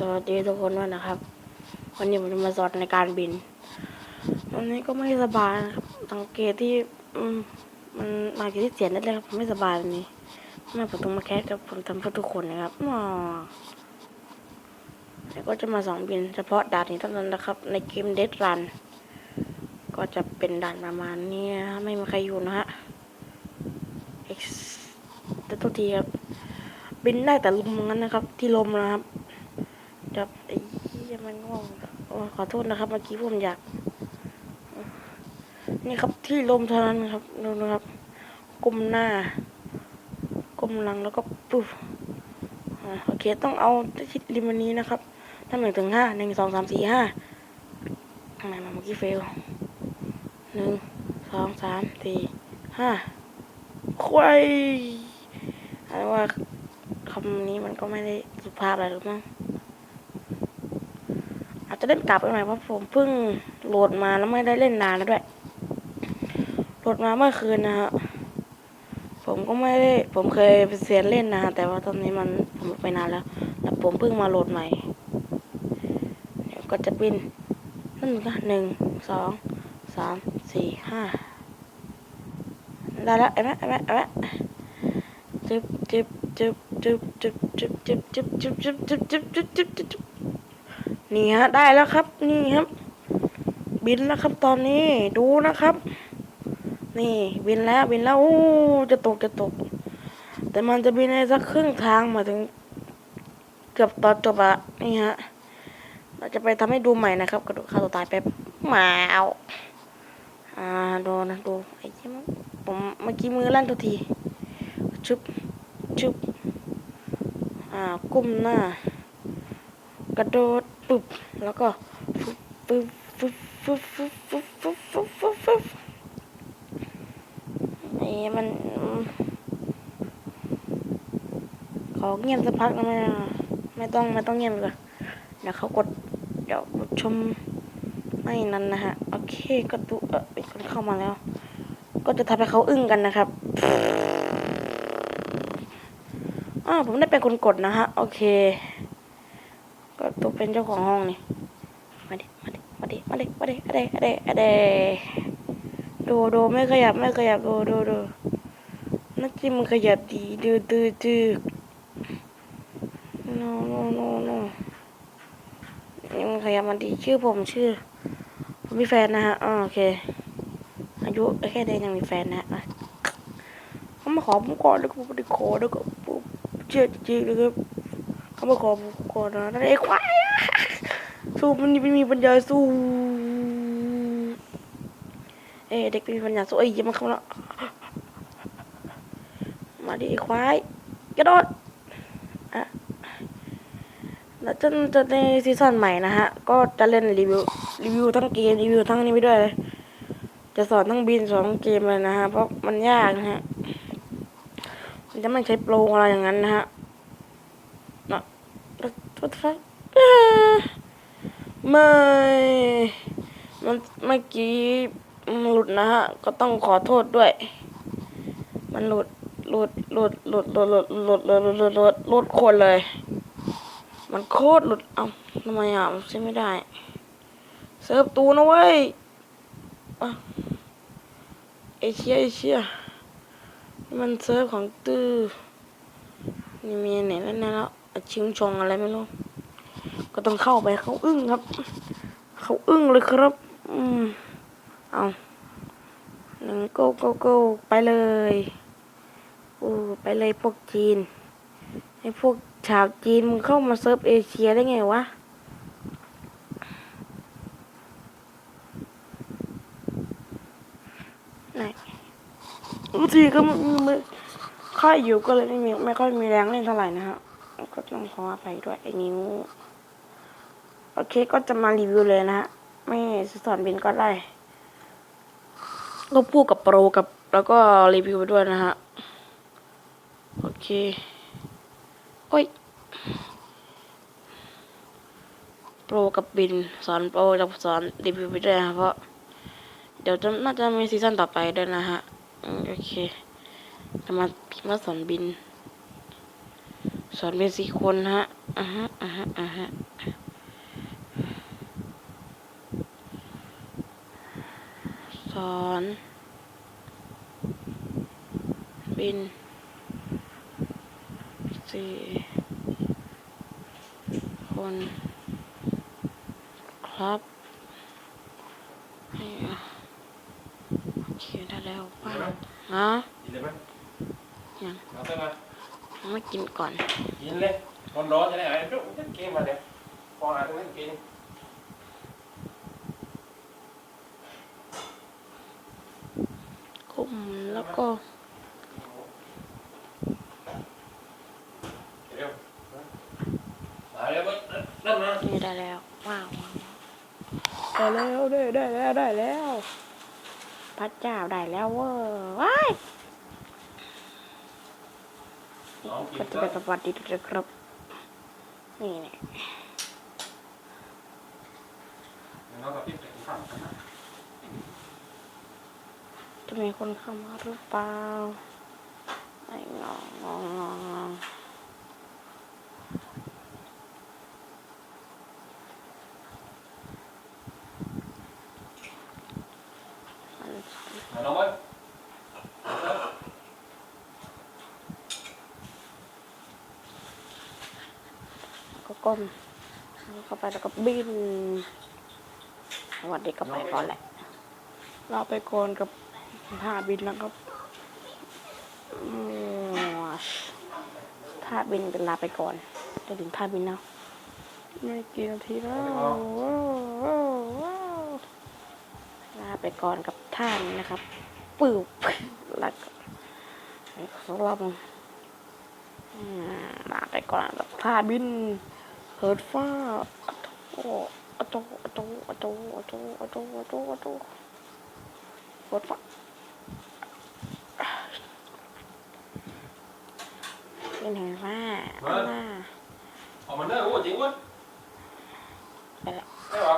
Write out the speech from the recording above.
สวัสดีทุกคนด้วยนะครับ วันนี้ผมจะมาสอนในการบินวันนี้ก็ไม่สบายครับสังเกตที่มันมาจากที่เสียงนั่นเลยครับผมไม่สบายวันนี้แม่ผมต้องมาแคสกับผมทำเพื่อทุกคนนะครับอ๋อแล้วก็จะมาสอนบินเฉพาะด่านนี้เท่านั้นนะครับ ในเกมเด d รันก็จะเป็นด่านประมาณนี้ไม่มีใครอยู่นะฮะ X แต่ตัวทีครับ บินได้แต่ลมงั้นนะครับ ที่ลมนะครับ จับไอ้เหี้ยมันง่วงโอ้ขอโทษนะครับ เมื่อกี้ผมอยาก นี่ครับที่ลมเท่านั้นครับดูนะครับก้มหน้าก้มหลังแล้วก็ปุ๊บโอเคต้องเอาทิศริมนี้นะครับถ้าหนึ่งถึงห้าหนึ่งสองสามสี่ห้าทำไมมาเมื่อกี้เฟลหนึ่งสองสามสี่ห้าควายอะไรว่าคำนี้มันก็ไม่ได้สุภาพอะไรหรือมั้งอา จะเล่นกลับไปหน่อยเพราะผมเพิ่งโหลดมาแล้วไม่ได้เล่นนานแล้วด้วย โหลดมาเมื่อคืนนะฮะ ผมก็ไม่ได้ ผมเคยเซียนเล่นนะแต่ว่าตอนนี้มันผมไปนานแล้วแล้วผมเพิ่งมาโหลดใหม่เดี๋ยวก็จะบินนั่นก็หนึ่งสองสามสี่ห้าได้แล้วเห็นไหมเห็นไหมเห็นไหมจึ๊บจึ๊บจึ๊บจึ๊บจึ๊บจึ๊บจึ๊บจึ๊บจึ๊บจึ๊บจึ๊บจึ๊บจึ๊บจึ๊บจึ๊บ นี่ฮะได้แล้วครับ นี่ครับ บินแล้วครับตอนนี้ดูนะครับ นี่บินแล้วบินแล้วโอ้จะตกจะตก แต่มันจะบินในสักครึ่งทางมาถึงเกือบตอนจบอะนี่ฮะเราจะไปทำให้ดูใหม่นะครับ กระโดดฆ่าตัวตายแป๊บหมาเอาอ่าดูนะดูไอ้ที่มันผมเมื่อกี้มือลั่นตัวทีชุบชุบอ่าก้มหน้ากระโดด ปุ๊บแล้วก็ปุ๊บปุ๊บปุ๊บปุ๊บปุ๊บปุ๊บปุ๊บปุ๊บปุ๊บไอ้มันขอเงียบสักพักนะไม่ไม่ต้องไม่ต้องเงียบเลยเดี๋ยวเขากดเดี๋ยวกดชมไม่นั้นนะฮะโอเคก็ดูเออมีคนเข้ามาแล้ว ก็จะทำให้เขาอึ้งกันนะครับอ่าผมได้เป็นคนกดนะฮะโอเค ก็ตัวเป็นเจ้าของห้องนี่มาดิมาดิมาดิมาดิมาดิอะเดอะเดอะเดดูดูไม่ขยับไม่ขยับดูดูดูนักจิมมันขยับดีดูดูดู no no no no นี่มันขยับมันดีชื่อผมชื่อ ผมมีแฟนนะฮะโอเค อายุแค่เดือนยังมีแฟนนะฮะเขามาขอผมก่อนแล้วก็ผมไม่ได้ขอแล้วก็ผมเจ็ดจริงเลยครับ เขามาขอก่อนนะนั่นไอ้ควายสู้มันไม่มีปัญญาสู้เอ้เด็กมีปัญญาสู้ไอ้ยังมาเข้ามามาดิไอ้ควายกระโดดอะแล้วจะจะในซีซั่นใหม่นะฮะ ก็จะเล่นรีวิวรีวิวทั้งเกมรีวิวทั้งนี้ไปด้วยเลยจะสอนทั้งบินสอนทั้งเกมเลยนะฮะเพราะมันยากนะฮะจะไม่ใช้โปรอะไรอย่างนั้นนะฮะ นะทุกท่านไม่มันเมื่อกี้มันหลุดนะฮะ ก็ต้องขอโทษด้วย มันหลุดหลุดหลุดหลุดหลุดหลุดหลุดหลุดหลุดหลุดหลุดคนเลย มันโคตรหลุดเอ้าทำไมอะใช้ไม่ได้ เซิร์ฟตูนะเว้ยอะเอเชียเอเชียมันเซิร์ฟของตื้อนี่มีไหนแล้วนะแล้ว ชิงชงอะไรไม่รู้ ก็ต้องเข้าไปเขาอึ้งครับ เขาอึ้งเลยครับ อืม เอาหนึ่งโกโกโกไปเลยโอ้ไปเลยพวกจีนไอ้พวกชาวจีนมึงเข้ามาเซิร์ฟเอเชียได้ไงวะไหนบางทีก็ไม่ไม่ค่ายอยู่ก็เลยไม่มีไม่ค่อยมีแรงเล่นเท่าไหร่นะฮะ ก็ต้องขออภัยด้วยไอ้นิ้ว โอเคก็จะมารีวิวเลยนะฮะ ไม่สอนบินก็ได้ก็พูดกับโปรกับแล้วก็รีวิวไปด้วยนะฮะ โอเค โอ้ย โปรกับบินสอนโปรกับสอนรีวิวไปด้วยนะเพราะ เดี๋ยวจะน่าจะมีซีซั่นต่อไปด้วยนะฮะ โอเคจะมาพิมพ์ว่าสอนบิน สอนเป็นสี่คนฮะอะฮะอะฮะอะฮะสอนเป็นสี่คนครับเขียนได้แล้วป้าฮะยังเอาไปม ยังไม่กินก่อน กินเลยร้อนร้อนๆจะได้หายจุ๊บจะเกมมาเดี๋ยวพอหาตรงนี้กินคุมแล้วก็เดี๋ยวมาเร็วมานั่นมานี่ได้แล้วว้าวว้าวได้แล้วได้ได้แล้วได้แล้ว พระเจ้าได้แล้วเว้ยว้ายน้อง กินก็จะก็เป็นสวัสดีทุกท่านครับ นี่เนี่ยน้องกับพี่ไปกินข้าวกันนะจะมีคนเข้ามาหรือเปล่าไอ้งองงองงองงองมัน มาน้องไว้ ก็ก้มเข้าไปแล้วก็บินสวัสดีก็ไปก่อนแหละ เราไปก่อนกับท่าบินนะครับอืมท่าบินเป็นลาไปก่อนจะถึงท่าบินแล้วไม่กี่นาทีแล้วว้าวว้าวว้าวลาไปก่อนกับท่านี้นะครับปืบแล้วก็อีกสักรอบหนึ่งอืมลาไปก่อนกับท่าบิน เฮิร์ตฟ้าอะโตอะโตอะโตอะโตอะโตอะโตอะโตอะโตเฮิร์ตฟ้าเป็นเหินฟ้าเอาหน้าเอามันเด้อโอ้จริงเวะ